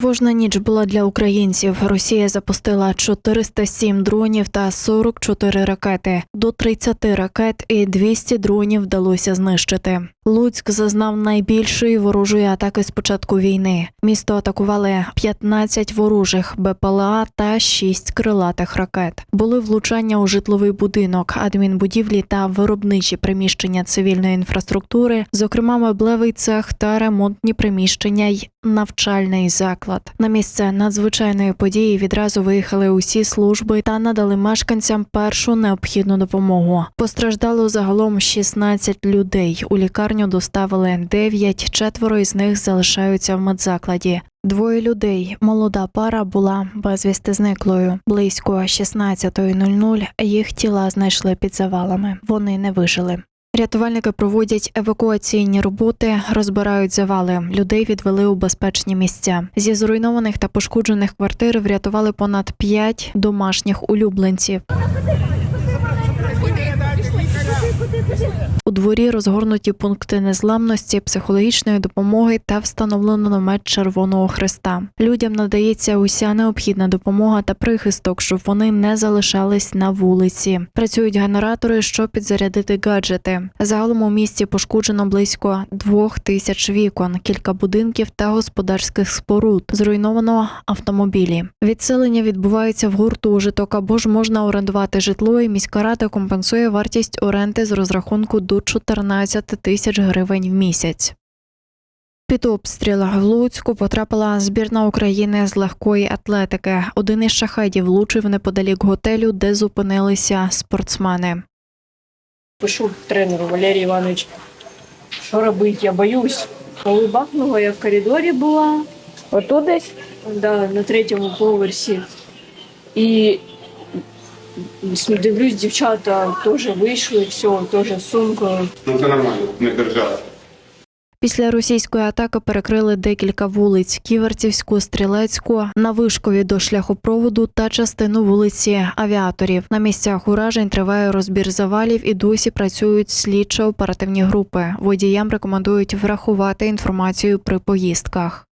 Тривожна ніч була для українців. Росія запустила 407 дронів та 44 ракети. До 30 ракет і 200 дронів вдалося знищити. Луцьк зазнав найбільшої ворожої атаки з початку війни. Місто атакували 15 ворожих БПЛА та 6 крилатих ракет. Були влучання у житловий будинок, адмінбудівлі та виробничі приміщення цивільної інфраструктури, зокрема меблевий цех та ремонтні приміщення й навчальний заклад. На місце надзвичайної події відразу виїхали усі служби та надали мешканцям першу необхідну допомогу. Постраждало загалом 16 людей. У лікарню доставили 9, четверо із них залишаються в медзакладі. Двоє людей, молода пара, була безвісти зниклою. Близько 16.00 їх тіла знайшли під завалами. Вони не вижили. Рятувальники проводять евакуаційні роботи, розбирають завали. Людей відвели у безпечні місця. Зі зруйнованих та пошкоджених квартир врятували понад 5 домашніх улюбленців. У дворі розгорнуті пункти незламності, психологічної допомоги та встановлено намет Червоного Христа. Людям надається уся необхідна допомога та прихисток, щоб вони не залишались на вулиці. Працюють генератори, щоб підзарядити гаджети. Загалом у місті пошкоджено близько двох тисяч вікон, кілька будинків та господарських споруд. Зруйновано автомобілі. Відселення відбувається в гуртожиток або ж можна орендувати житло. І міська рада компенсує вартість оренди з розрахунку до 14 тисяч гривень в місяць. Під обстріл в Луцьку потрапила збірна України з легкої атлетики. Один із шахедів влучив неподалік готелю, де зупинилися спортсмени. Пишу тренеру Валерій Іванович, що робити, я боюсь. Коли бахнула, я в коридорі була, отут десь, да, на третьому поверсі. І дивлюсь, дівчата теж вийшли, все, теж з сумкою. Ну це нормально, не держава. Після російської атаки перекрили декілька вулиць: Ківерцівську, Стрілецьку, на вишкові до шляхопроводу та частину вулиці Авіаторів. На місцях уражень триває розбір завалів і досі працюють слідчо-оперативні групи. Водіям рекомендують врахувати інформацію при поїздках.